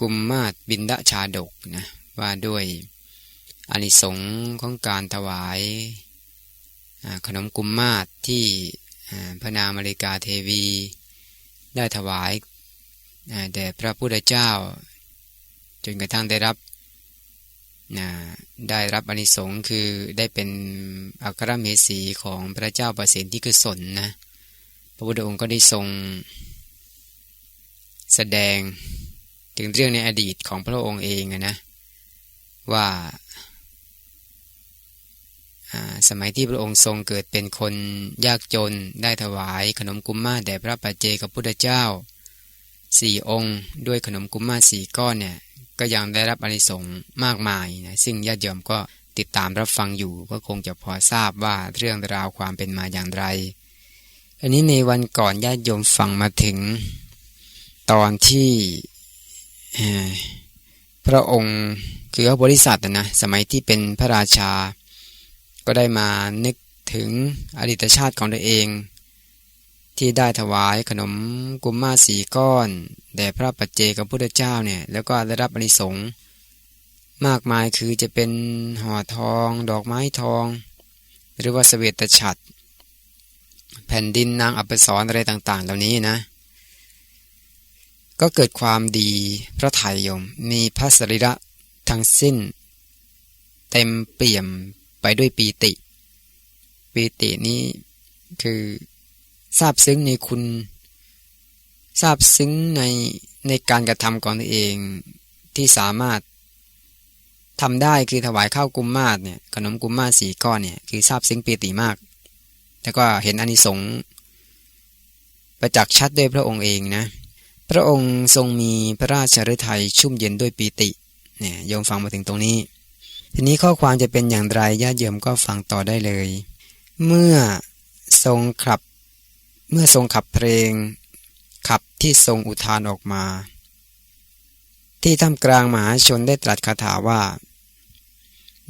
กุมมาศบินดาชาดกนะว่าด้วยอานิสงส์ของการถวายขนมกุมมาศที่พระนามริกาเทวี ได้ถวายแด่พระพุทธเจ้า จนกระทั่งได้รับได้รับอนิสงส์คือได้เป็นอัครเมสีของพระเจ้าประสิทธิกุศลนะพระพุทธองค์ก็ได้ทรง แสดง ถึงเรื่องในอดีตของพระองค์เองนะว่าสมัยที่พระองค์ทรงเกิดเป็นคนยากจนได้ถวายขนมกุมมาแด่พระปัจเจกับพุทธเจ้าสี่องค์ด้วยขนมกุมมาสี่ก้อนเนี่ยก็ยังได้รับอานิสงส์มากมายนะซึ่งญาติโยมก็ติดตามรับฟังอยู่ก็คงจะพอทราบว่าเรื่องราวความเป็นมาอย่างไร อันนี้ในวันก่อนญาติโยมฟังมาถึง ตอนที่ พระองค์คือพระบริษัทนะสมัยที่เป็นพระราชา ก็ได้มานึกถึงอดีตชาติของตัวเอง ที่ได้ถวายขนมกุมมาสีก้อน แด่พระปัจเจกับพุทธเจ้าเนี่ยแล้วก็ได้รับอนิสงส์มากมายคือจะเป็นห่อทอง ดอกไม้ทอง หรือว่าสเวตฉัตรแผ่นดินนางอัปสรอะไรต่าง ๆ เหล่านี้นะ ก็เกิดความดีพระไทยยม มีพระสรีระทั้งสิ้น เต็มเปี่ยมไปด้วยปีติ ปีตินี้คือทราบซึ้งในคุณ ทราบซึ้งในในการกระทำของตัวเองที่สามารถทำได้คือถวายข้าวกุมมาศเนี่ยขนมกุมมาศสีก้อนเนี่ยคือทราบซึ้งปีติมาก แล้วก็เห็นอานิสงส์ประจักษ์ชัดด้วยพระองค์เองนะ พระองค์ทรงมีพระราชฤทัยชุ่มเย็นด้วยปีติเนี่ยโยมฟังมาถึงตรงนี้ ทีนี้ข้อความจะเป็นอย่างไรญาติโยมก็ฟังต่อได้เลย เมื่อทรงขับ เมื่อทรงขับเพลง ขับที่ทรงอุทานออกมา ที่ท่ามกลางมหาชนได้ตรัสคาถาว่า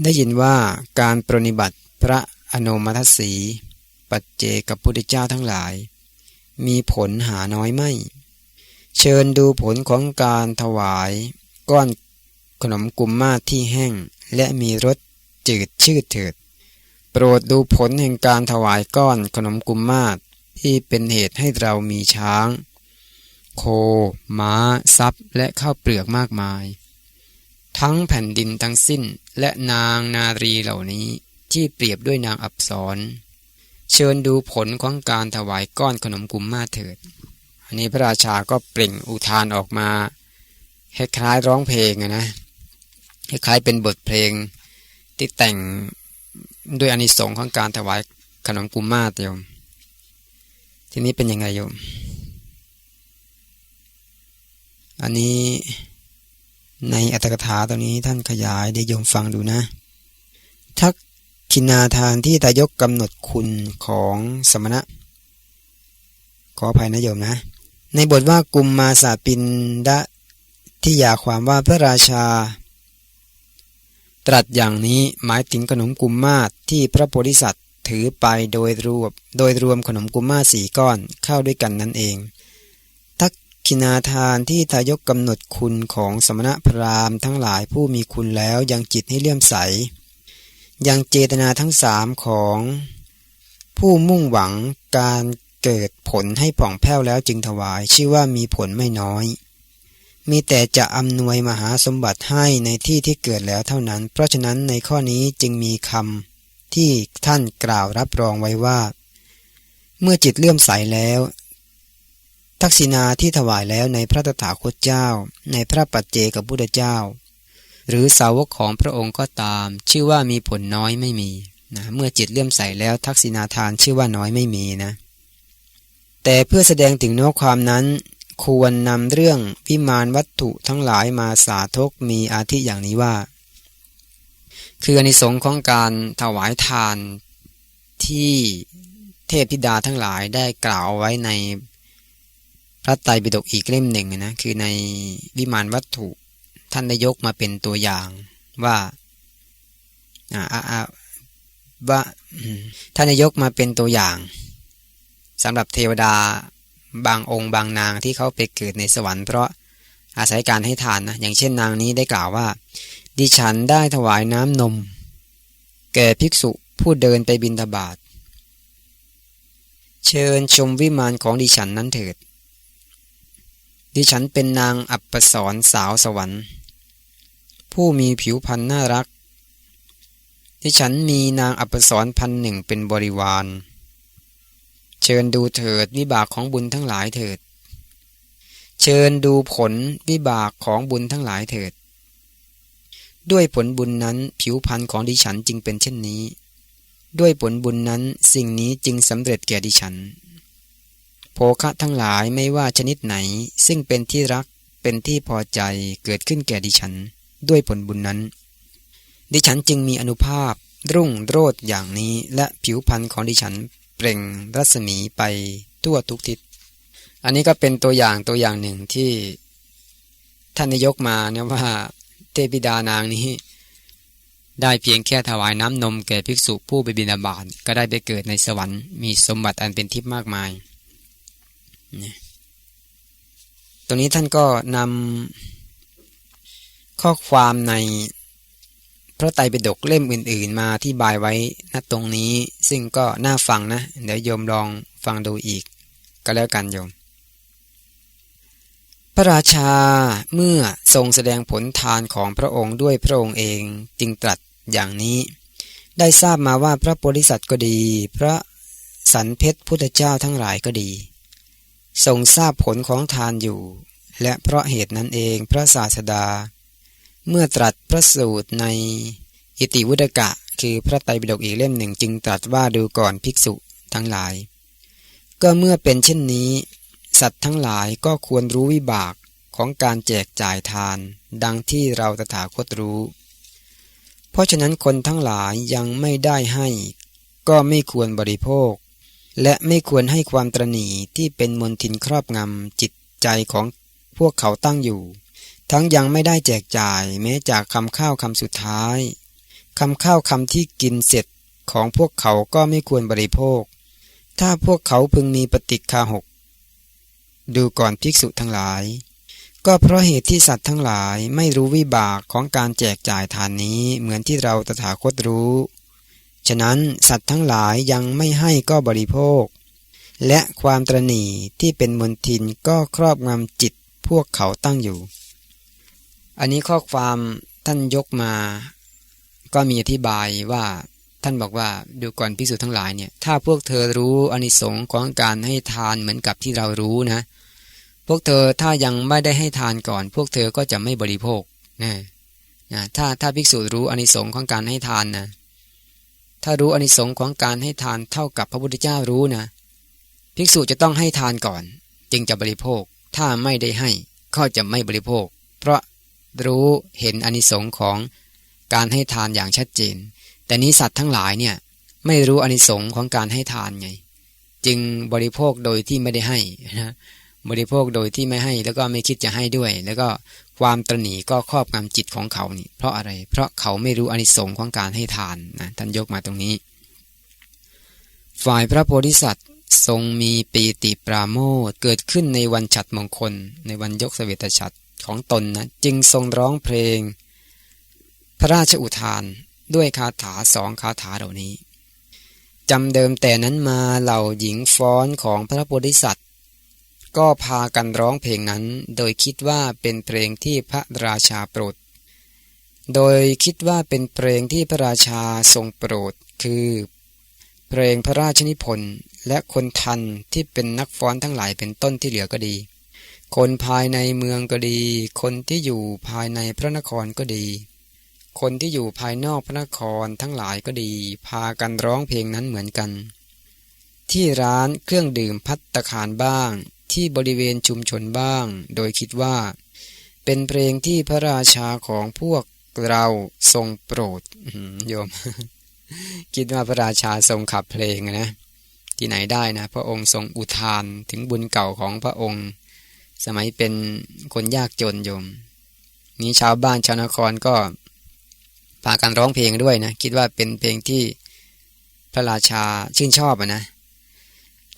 ได้ยินว่าการปรนิบัติพระอนุมัตสี ปัจเจกับพุทธเจ้าทั้งหลาย มีผลหาน้อยไม่ เชิญดูผลของการถวาย ก้อนขนมกุมมาที่แห้ง และมีรสจืดชืดเถิด โปรดดูผลแห่งการถวายก้อนขนมกุมมาที่เป็นเหตุให้เรามีช้าง โค ม้าซับและข้าวเปลือกมากมาย ทั้งแผ่นดินทั้งสิ้นและนางนารีเหล่านี้ที่เปรียบด้วยนางอับสรเชิญดูผลของการถวายก้อนขนมกุมมาเถิด นี้พระราชาก็เปล่งอุทานออกมาคล้ายๆร้องเพลงนะคล้ายๆเป็นบทเพลงที่แต่งด้วยอนิสงส์ของการถวายขนมกุมมาตโยม ทีนี้เป็นยังไงโยม อันนี้ในอัตถกถาตัวนี้ท่านขยายได้โยมฟังดูนะ ทักขินาทานที่ตายกกำหนดคุณของสมณะ ขออภัยนะโยมนะ ในบทว่ากุมมาสาปินดะที่อยากความว่าพระราชา ตรัสอย่างนี้หมายถึงขนมกุมมาศที่พระโพธิสัตว์ถือไปโดยรวมโดยรวมขนมกุมมาสี่ก้อนเข้าด้วยกันนั่นเอง ทักขินาทานที่ทายกกำหนดคุณของสมณพราหมณ์ทั้งหลายผู้มีคุณแล้วยังจิตให้เลื่อมใส ยังเจตนาทั้งสามของผู้มุ่งหวังการ เกิดผลให้ผ่องแผ้วแล้วจึงถวาย ชื่อว่ามีผลไม่น้อย มีแต่จะอำนวยมหาสมบัติให้ในที่ที่เกิดแล้วเท่านั้น เพราะฉะนั้นในข้อนี้จึงมีคำที่ท่านกล่าวรับรองไว้ว่า เมื่อจิตเลื่อมใสแล้ว ทักษิณาที่ถวายแล้วในพระตถาคตเจ้า ในพระปัจเจกับพุทธเจ้า หรือสาวกของพระองค์ก็ตาม ชื่อว่ามีผลน้อยไม่มีนะเมื่อจิตเลื่อมใสแล้วทักษิณาทานชื่อว่าน้อยไม่มีนะ แต่เพื่อแสดงถึงเนื้อความนั้น ควรนำเรื่องวิมานวัตถุทั้งหลายมาสาธกมีอาทิอย่างนี้ว่า คืออนิสงค์ของการถวายทานที่เทพธิดาทั้งหลายได้กล่าวไว้ในพระไตรปิฎกอีกเล่มหนึ่งนะคือในวิมานวัตถุท่านได้ยกมาเป็นตัวอย่างว่าอ่าอ่าว่าท่านได้ยกมาเป็นตัวอย่าง สำหรับเทวดาบางองค์บางนางที่เขาไปเกิดในสวรรค์เพราะอาศัยการให้ทานนะอย่างเช่นนางนี้ได้กล่าวว่า ดิฉันได้ถวายน้ำนม แก่ภิกษุผู้เดินไปบินทบาทเชิญชมวิมานของดิฉันนั้นเถิด ดิฉันเป็นนางอัปสรสาวสวรรค์ ผู้มีผิวพรรณน่ารัก ดิฉันมีนางอัปสรพันหนึ่งเป็นบริวาร เชิญดูเถิดวิบากของบุญทั้งหลายเถิด เชิญดูผลวิบากของบุญทั้งหลายเถิด ด้วยผลบุญนั้นผิวพรรณของดิฉันจึงเป็นเช่นนี้ ด้วยผลบุญนั้นสิ่งนี้จึงสำเร็จแก่ดิฉัน โภคะทั้งหลายไม่ว่าชนิดไหน ซึ่งเป็นที่รักเป็นที่พอใจเกิดขึ้นแก่ดิฉัน ด้วยผลบุญนั้น ดิฉันจึงมีอนุภาพรุ่งโรดอย่างนี้และผิวพรรณของดิฉัน เปล่งรัศมีไปทั่วทุกทิศ อันนี้ก็เป็นตัวอย่างตัวอย่างหนึ่งที่ท่านนายกมาเนี่ยว่าเทพิดานางนี้ได้เพียงแค่ถวายน้ำนมแก่ภิกษุผู้ไปบิณฑบาตก็ได้ไปเกิดในสวรรค์มีสมบัติอันเป็นทิพย์มากมาย ตรงนี้ท่านก็นำข้อความใน ระไตรปิฎกเล่มอื่น ๆ มาที่บายไว้ณตรงนี้ ซึ่งก็น่าฟังนะ เดี๋ยวโยมลองฟังดูอีก ก็แล้วกันโยม พระราชาเมื่อทรงแสดงผลทานของพระองค์ด้วยพระองค์เองจึงตรัสอย่างนี้ ได้ทราบมาว่าพระโพธิสัตว์ก็ดี พระสันเพชรพุทธเจ้าทั้งหลายก็ดีทรงทราบผลของทานอยู่ และเพราะเหตุนั้นเองพระศาสดา เมื่อตรัสพระสูตรในอิติวุตกะ คือพระไตรปิฎกอีกเล่มหนึ่งจึงตรัสว่าดูก่อนภิกษุทั้งหลาย ก็เมื่อเป็นเช่นนี้ สัตว์ทั้งหลายก็ควรรู้วิบากของการแจกจ่ายทาน ดังที่เราตถาคตรู้ เพราะฉะนั้นคนทั้งหลายยังไม่ได้ให้ ก็ไม่ควรบริโภค และไม่ควรให้ความตรณีที่เป็นมนทินครอบงำจิตใจของพวกเขาตั้งอยู่ ทั้งยังไม่ได้แจกจ่ายแม้จากคำข้าวคำสุดท้ายคำข้าวคำที่กินเสร็จของพวกเขาก็ไม่ควรบริโภค ถ้าพวกเขาพึงมีปฏิคาหก ดูก่อนภิกษุทั้งหลาย ก็เพราะเหตุที่สัตว์ทั้งหลายไม่รู้วิบากของการแจกจ่ายทานนี้เหมือนที่เราตถาคตรู้ ฉะนั้นสัตว์ทั้งหลายยังไม่ให้ก็บริโภค และความตรณีที่เป็นมนทินก็ครอบงำจิตพวกเขาตั้งอยู่ อันนี้ข้อความท่านยกมา ก็มีอธิบายว่าท่านบอกว่าดูก่อนพิสูจน์ทั้งหลายเนี่ยถ้าพวกเธอรู้อนิสงค์ของการให้ทานเหมือนกับที่เรารู้นะ พวกเธอถ้ายังไม่ได้ให้ทานก่อน พวกเธอก็จะไม่บริโภคนะนะถ้าถ้าภิกษุรู้อนิสงค์ของการให้ทานนะถ้ารู้อนิสงค์ของการให้ทานเท่ากับพระพุทธเจ้ารู้นะภิกษุจะต้องให้ทานก่อน จึงจะบริโภค ถ้าไม่ได้ให้ก็จะไม่บริโภค เพราะ รู้เห็นอนิสงค์ของการให้ทานอย่างชัดเจน แต่นี้สัตว์ทั้งหลายเนี่ยไม่รู้อนิสงค์ของการให้ทานไง จึงบริโภคโดยที่ไม่ได้ให้นะบริโภคโดยที่ไม่ให้แล้วก็ไม่คิดจะให้ด้วย แล้วก็ความตรณีก็ครอบงำจิตของเขานี่ เพราะอะไร เพราะเขาไม่รู้อนิสงค์ของการให้ทานนะท่านยกมาตรงนี้ ฝ่ายพระโพธิสัตว์ทรงมีปีติปราโมทเกิดขึ้นในวันฉัดมงคล ในวันยกเสวตฉัตร ของตนนะจึงทรงร้องเพลง พระราชอุทานด้วยคาถาสองคาถาเหล่านี้จำเดิมแต่นั้นมาเหล่าหญิงฟ้อนของพระโพธิสัตว์ ก็พากันร้องเพลงนั้น โดยคิดว่าเป็นเพลงที่พระราชาโปรด โดยคิดว่าเป็นเพลงที่พระราชาทรงโปรด คือ เพลงพระราชนิพนธ์และคนทันที่เป็นนักฟ้อนทั้งหลายเป็นต้นที่เหลือก็ดี คนภายในเมืองก็ดี คนที่อยู่ภายในพระนครก็ดี คนที่อยู่ภายนอกพระนครทั้งหลายก็ดี พากันร้องเพลงนั้นเหมือนกัน ที่ร้านเครื่องดื่มพัตตคารบ้าง ที่บริเวณชุมชนบ้าง โดยคิดว่า เป็นเพลงที่พระราชาของพวกเราทรงโปรดโยม คิดว่าพระราชาทรงขับเพลงนะ ที่ไหนได้นะ พระองค์ทรงอุทานถึงบุญเก่าของพระองค์ สมัยเป็นคนยากจนโยม นี้ชาวบ้านชาวนครก็พากันร้องเพลงด้วยนะ คิดว่าเป็นเพลงที่พระราชาชื่นชอบนะ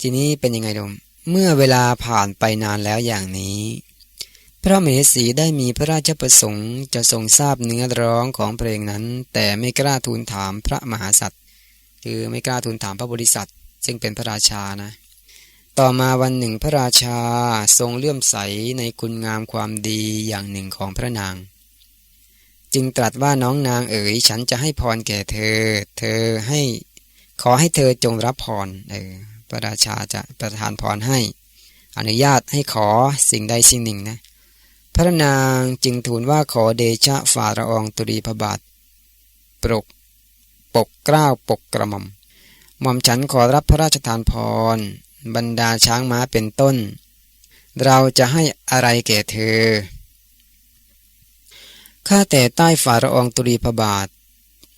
ทีนี้เป็นยังไงโยม เมื่อเวลาผ่านไปนานแล้วอย่างนี้ พระมเหสีได้มีพระราชประสงค์จะทรงทราบเนื้อร้องของเพลงนั้น แต่ไม่กล้าทูลถามพระมหาสัตว์คือไม่กล้าทูลถามพระบริษัทซึ่งเป็นพระราชานะ ต่อมาวันหนึ่งพระราชาทรงเลื่อมใสในคุณงามความดีอย่างหนึ่งของพระนาง จึงตรัสว่าน้องนางเอ๋ยฉันจะให้พรแก่เธอ เธอให้ขอให้เธอจงรับพรเออพระราชาจะประทานพรให้ อนุญาตให้ขอสิ่งใดสิ่งหนึ่งนะ พระนางจึงทูลว่าขอเดชะฝ่าระองตุรีพระบาทปรกปกกล้าวปกกระหม่อมหม่อมฉันขอรับพระราชทานพร บรรดาช้างม้าเป็นต้น เราจะให้อะไรแก่เธอ ข้าแต่ใต้ฝ่าระองตุรีพบาท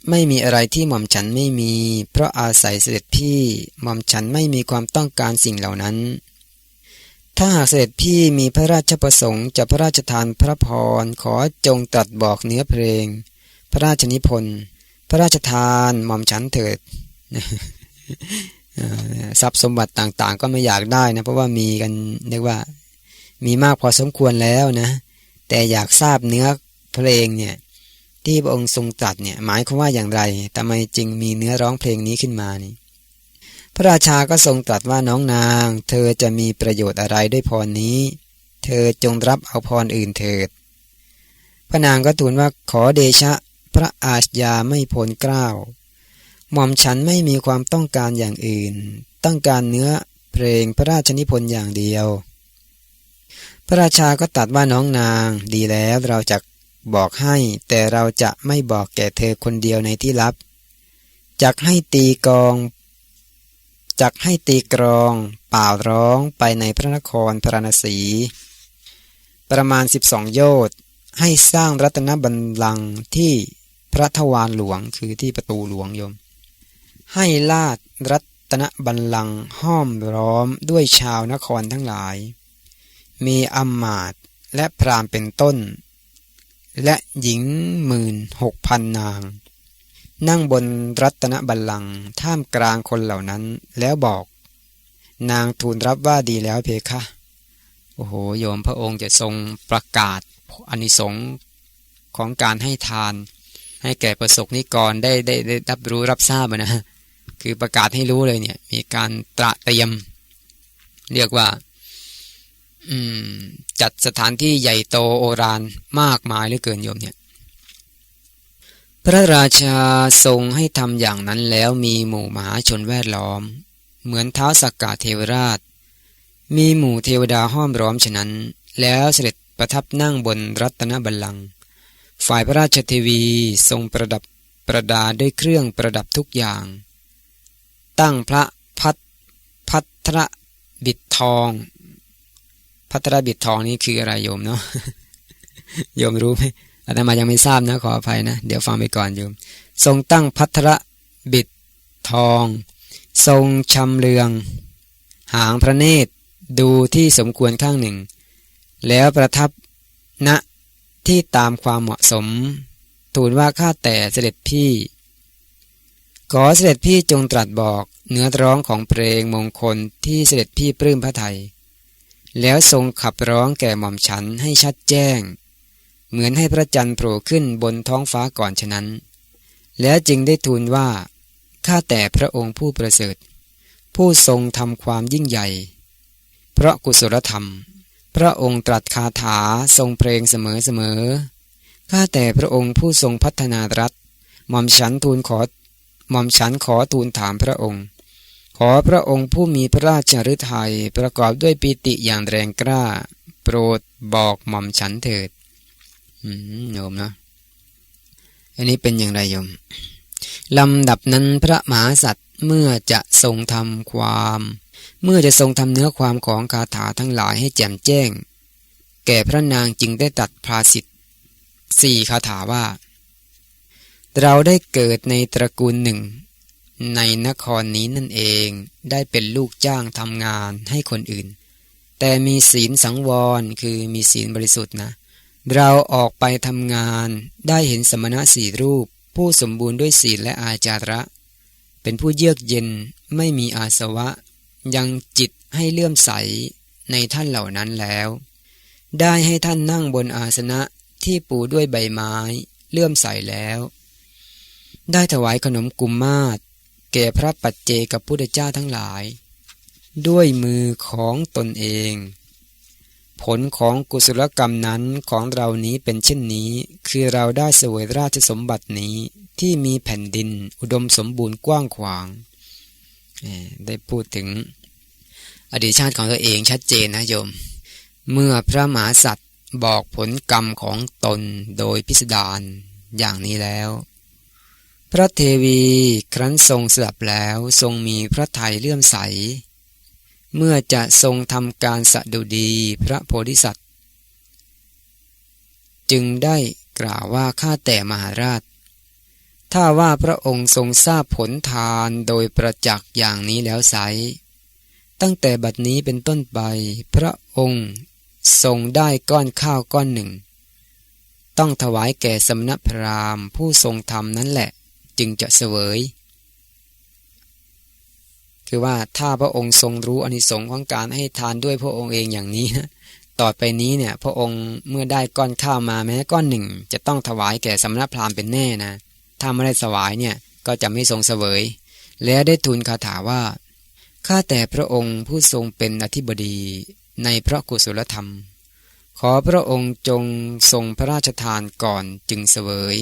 ไม่มีอะไรที่หม่อมฉันไม่มี เพราะอาศัยเสด็จพี่หม่อมฉันไม่มีความต้องการสิ่งเหล่านั้น ถ้าหากเสด็จพี่มีพระราชประสงค์จะพระราชทานพระพรขอจงตรัสบอกเนื้อเพลง พระราชนิพนธ์พระราชทานหม่อมฉันเถิด ทรัพย์สมบัติต่างๆ ก็ไม่อยากได้นะเพราะว่ามีกันเรียกว่ามีมากพอสมควรแล้วนะแต่อยากทราบเนื้อเพลงเนี่ยที่พระองค์ทรงตรัสเนี่ยหมายความว่าอย่างไรทำไมจึงมีเนื้อร้องเพลงนี้ขึ้นมานี่พระราชาก็ทรงตรัสว่าน้องนาง เธอจะมีประโยชน์อะไรด้วยพรนี้ เธอจงรับเอาพรอื่นเถิด พระนางก็ทูลว่าขอเดชะพระอาชญาไม่พ้นกล้าว หม่อมฉันไม่มีความต้องการอย่างอื่น ต้องการเนื้อเพลงพระราชนิพนธ์อย่างเดียว พระราชาก็ตัดว่าน้องนางดีแล้วเราจะบอกให้ แต่เราจะไม่บอกแก่เธอคนเดียวในที่ลับจักให้ตีกองจักให้ตีกรอง ป่าร้องไปในพระนครพระนศีประมาณสิบสองโยชน์ให้สร้างรัตนบัลลังก์ที่พระทวารหลวงคือที่ประตูหลวงโยม ให้ลาดรัตนบัลลังก์ห้อมร้อมด้วยชาวนครทั้งหลาย มีอำมาตย์และพรามเป็นต้น และหญิงหมื่นหกพันนาง นั่งบนรัตนบัลลังก์ท่ามกลางคนเหล่านั้นแล้วบอก นางทูลรับว่าดีแล้วเพคะ โอ้โหโยมพระองค์จะทรงประกาศอนิสงค์ของการให้ทาน ให้แก่ประสบนิกรได้ได้ได้รับรู้รับทราบนะ คือประกาศให้รู้เลยเนี่ย มีการตระเตรียม เรียกว่าจัดสถานที่ใหญ่โตโอรานมากมายเหลือเกินโยมเนี่ย พระราชาทรงให้ทำอย่างนั้นแล้วมีหมู่มหาชนแวดล้อม เหมือนเท้าสักกาเทวราช มีหมู่เทวดาห้อมร้อมฉะนั้น แล้วเสด็จประทับนั่งบนรัตนบัลลังก์ฝ่ายพระราชเทวีทรงประดับประดาด้วยเครื่องประดับทุกอย่าง ตั้งพระพัทพัทรบิดทอง พัทรบิดทองนี่คืออะไรโยมเนาะโยมรู้ไหมอาตมายังไม่ทราบนะขออภัยนะ เดี๋ยวฟังไปก่อนโยม ทรงตั้งพัทรบิดทอง ทรงชำเลือง หางพระเนตรดูที่สมควรข้างหนึ่ง แล้วประทับณที่ตามความเหมาะสม ทูลว่าข้าแต่เสด็จพี่ ขอเสด็จพี่จงตรัสบอกเนื้อร้องของเพลงมงคลที่เสด็จพี่ปลื้มพระไทย แล้วทรงขับร้องแก่หม่อมฉันให้ชัดแจ้ง เหมือนให้พระจันทร์โผล่ขึ้นบนท้องฟ้าก่อนฉะนั้น แล้วจึงได้ทูลว่า ข้าแต่พระองค์ผู้ประเสริฐ ผู้ทรงทำความยิ่งใหญ่ เพราะกุศลธรรม พระองค์ตรัสคาถาทรงเพลงเสมอเสมอข้าแต่พระองค์ผู้ทรงพัฒนารัฐหม่อมฉันทูลขอ หม่อมฉันขอทูลถามพระองค์ ขอพระองค์ผู้มีพระราชฤทัยประกอบด้วยปิติอย่างแรงกล้า โปรดบอกหม่อมฉันเถิดโยมเนาะอันนี้เป็นอย่างไรโยมลำดับนั้นพระมหาสัตว์เมื่อจะทรงทำความ เมื่อจะทรงทำเนื้อความของคาถาทั้งหลายให้แจ่มแจ้ง แก่พระนางจึงได้ตัดภาสิทธิ์สี่คาถาว่า เราได้เกิดในตระกูลหนึ่ง ในนครนี้นั่นเองได้เป็นลูกจ้างทำงานให้คนอื่น แต่มีศีลสังวรคือมีศีลบริสุทธิ์นะ เราออกไปทำงานได้เห็นสมณะสี่รูป ผู้สมบูรณ์ด้วยศีลและอาจาระ เป็นผู้เยือกเย็นไม่มีอาสวะ ยังจิตให้เลื่อมใสในท่านเหล่านั้นแล้ว ได้ให้ท่านนั่งบนอาสนะที่ปูด้วยใบไม้ เลื่อมใสแล้ว ได้ถวายขนมกุมมาศแก่พระปัจเจกับพุทธเจ้าทั้งหลาย ด้วยมือของตนเอง ผลของกุศลกรรมนั้นของเรานี้เป็นเช่นนี้ คือเราได้เสวยราชสมบัตินี้ที่มีแผ่นดินอุดมสมบูรณ์กว้างขวาง ได้พูดถึงอดีตชาติของตัวเองชัดเจนนะโยม เมื่อพระมหาสัตว์บอกผลกรรมของตนโดยพิสดารอย่างนี้แล้ว พระเทวีครั้นทรงสลับแล้วทรงมีพระทัยเลื่อมใส เมื่อจะทรงทำการสะดุดีพระโพธิสัตว์ จึงได้กล่าวว่าข้าแต่มหาราช ถ้าว่าพระองค์ทรงทราบผลทานโดยประจักษ์อย่างนี้แล้วไซตั้งแต่บัดนี้เป็นต้นไปพระองค์ทรงได้ก้อนข้าวก้อนหนึ่ง ต้องถวายแก่สมณพราหมณ์ผู้ทรงธรรมนั่นแหละ จึงจะเสวย คือว่าถ้าพระองค์ทรงรู้อนิสงส์ของการให้ทานด้วยพระองค์เองอย่างนี้นะต่อไปนี้เนี่ยพระองค์เมื่อได้ก้อนข้าวมาแม้ก้อนหนึ่ง จะต้องถวายแก่สมณพราหมณ์เป็นแน่นะถ้าไม่ได้ถวายเนี่ยก็จะไม่ทรงเสวย แล้วได้ทูลคาถาว่าข้าแต่พระองค์ผู้ทรงเป็นอธิบดีในพระกุศลธรรม ขอพระองค์จงทรงพระราชทานก่อนจึงเสวย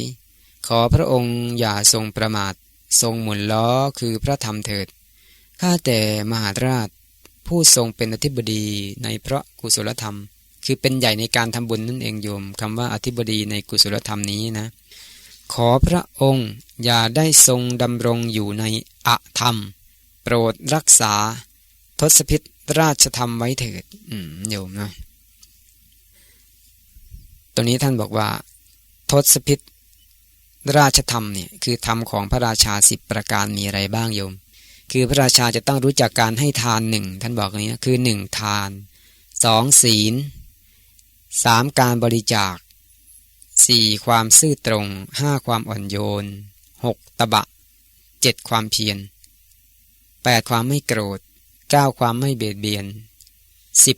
ขอพระองค์อย่าทรงประมาท ทรงหมุนล้อคือพระธรรมเถิด ข้าแต่มหาราช ผู้ทรงเป็นอธิบดีในพระกุศลธรรม คือเป็นใหญ่ในการทำบุญนั่นเองโยมคำว่าอธิบดีในกุศลธรรมนี้นะ ขอพระองค์อย่าได้ทรงดำรงอยู่ในอธรรม โปรดรักษา ทศพิษราชธรรมไว้เถิดโยมนะตรงนี้ท่านบอกว่า ทศพิษ ราชธรรมเนี่ยคือธรรมของพระราชาสิบประการมีอะไรบ้างโยม คือพระราชาจะต้องรู้จักการให้ทานหนึ่งท่านบอกอย่างนี้คือหนึ่งทานสองศีลสามการบริจาคสี่ความซื่อตรงห้าความอ่อนโยนหกตบะเจ็ดความเพียรแปดความไม่โกรธเก้าความไม่เบียดเบียนสิบ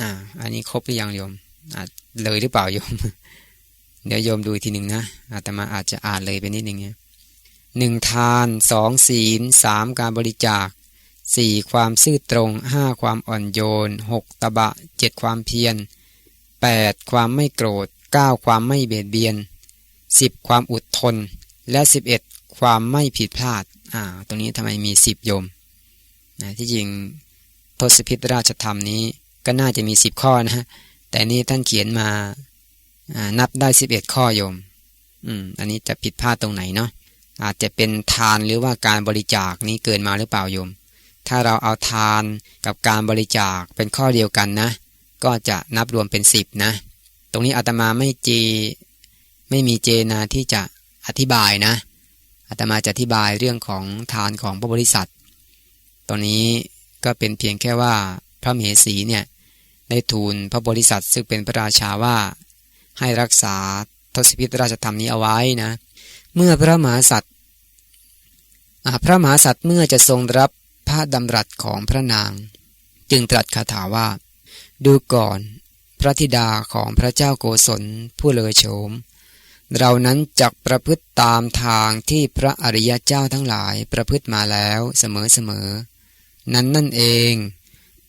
อ่าอันนี้ครบหรือยังโยมอ่าเลยหรือเปล่าโยม เดี๋ยวโยมดูทีหนึ่งนะอาตมาอาจจะอ่านเลยไปนิดหนึ่งเนี่ยหนึ่งทานสองศีลสามการบริจาคสี่ความซื่อตรงห้าความอ่อนโยนหกตบะเจ็ดความเพียรแปดความไม่โกรธเก้าความไม่เบียดเบียนสิบความอดทน และสิบเอ็ดความไม่ผิดพลาดอ่าตรงนี้ทำไมมีสิบโยมนะที่จริงทศพิธราชธรรมนี้ก็น่าจะมีสิบข้อนะฮะแต่นี่ท่านเขียนมา นับได้สิบเอ็ดข้อโยม อืม อันนี้จะผิดพลาดตรงไหนเนาะอาจจะเป็นทานหรือว่าการบริจาคนี้เกินมาหรือเปล่าโยม ถ้าเราเอาทานกับการบริจาคเป็นข้อเดียวกันนะ ก็จะนับรวมเป็นสิบนะ ตรงนี้อาตมาไม่จีไม่มีเจนาที่จะอธิบายนะอาตมาจะอธิบายเรื่องของทานของพระบริษัท ตอนนี้ก็เป็นเพียงแค่ว่าพระมเหสีเนี่ยได้ทูลพระบริษัทซึ่งเป็นพระราชาว่า ให้รักษาทศพิธราชธรรมนี้เอาไว้นะ เมื่อพระมหาสัตว์พระมหาสัตว์เมื่อจะทรงรับพระดำรัสของพระนาง จึงตรัสคาถาว่า ดูก่อนพระธิดาของพระเจ้าโกศลผู้เลอโฉม เรานั้นจักประพฤติตามทางที่พระอริยเจ้าทั้งหลายประพฤติมาแล้วเสมอเสมอนั้นนั่นเอง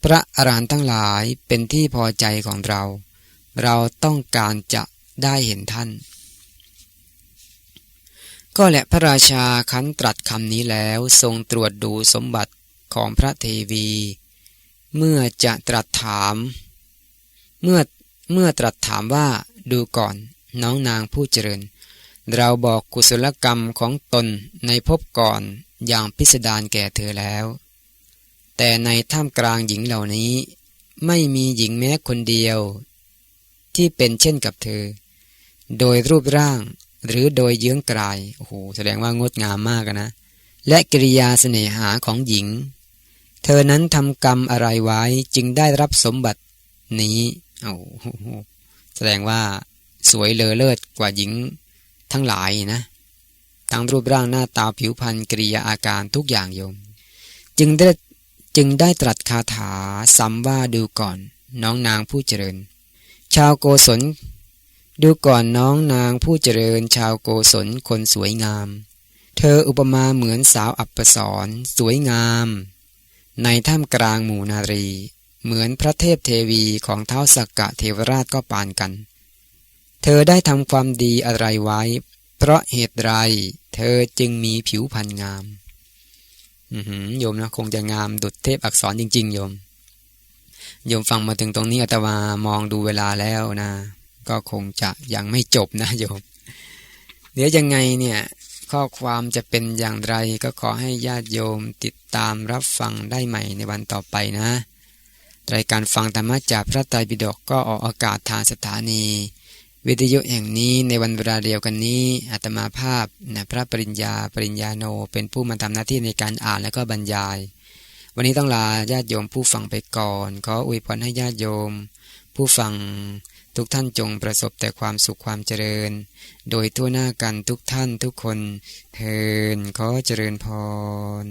พระอรหันต์ทั้งหลายเป็นที่พอใจของเรา เราต้องการจะได้เห็นท่าน ก็แหละพระราชาคันตรัสคำนี้แล้วทรงตรวจดูสมบัติของพระเทวี เมื่อจะตรัสถาม เมื่อเมื่อตรัสถามว่าดูก่อนน้องนางผู้เจริญ เราบอกกุศลกรรมของตนในภพก่อนอย่างพิสดารแก่เธอแล้ว แต่ในท่ามกลางหญิงเหล่านี้ ไม่มีหญิงแม้คนเดียว ที่เป็นเช่นกับเธอ โดยรูปร่างหรือโดยเยื้องกลายโอ้โหแสดงว่างดงามมากนะ และกิริยาเสน่หาของหญิง เธอนั้นทำกรรมอะไรไว้จึงได้รับสมบัตินี้โอ้โหแสดงว่าสวยเลอเลิศกว่าหญิงทั้งหลายนะ ทั้งรูปร่างหน้าตาผิวพรรณกิริยาอาการทุกอย่างโยม จึงได้จึงได้ตรัสคาถาซ้ำว่าดูก่อน น้องนางผู้เจริญ ชาวโกศล ดูก่อนน้องนางผู้เจริญชาวโกศลคนสวยงาม เธออุปมาเหมือนสาวอัปสรสวยงาม ในท่ามกลางหมู่นารี เหมือนพระเทพเทวีของเท้าสักกะเทวราชก็ปานกัน เธอได้ทำความดีอะไรไว้ เพราะเหตุไร เธอจึงมีผิวพรรณงามอือหือโยมนะคงจะงามดุดเทพอักษรจริง ๆ โยม โยมฟังมาถึงตรงนี้อาตมามองดูเวลาแล้วนะ ก็คงจะยังไม่จบนะโยม เดี๋ยวยังไงเนี่ย ข้อความจะเป็นอย่างไรก็ขอให้ญาติโยมติดตามรับฟังได้ใหม่ในวันต่อไปนะ รายการฟังธรรมะจากพระไตรปิฎกก็ออกอากาศทางสถานี วิทยุแห่งนี้ในวันเวลาเดียวกันนี้อาตมาภาพนะพระปริญญาปริญญาโน เป็นผู้มาทำหน้าที่ในการอ่านและก็บรรยาย วันนี้ต้องลาญาติโยมผู้ฟังไปก่อน ขออวยพรให้ญาติโยม ผู้ฟังทุกท่านจงประสบแต่ความสุขความเจริญ โดยทั่วหน้ากันทุกท่านทุกคนเทินขอเจริญพร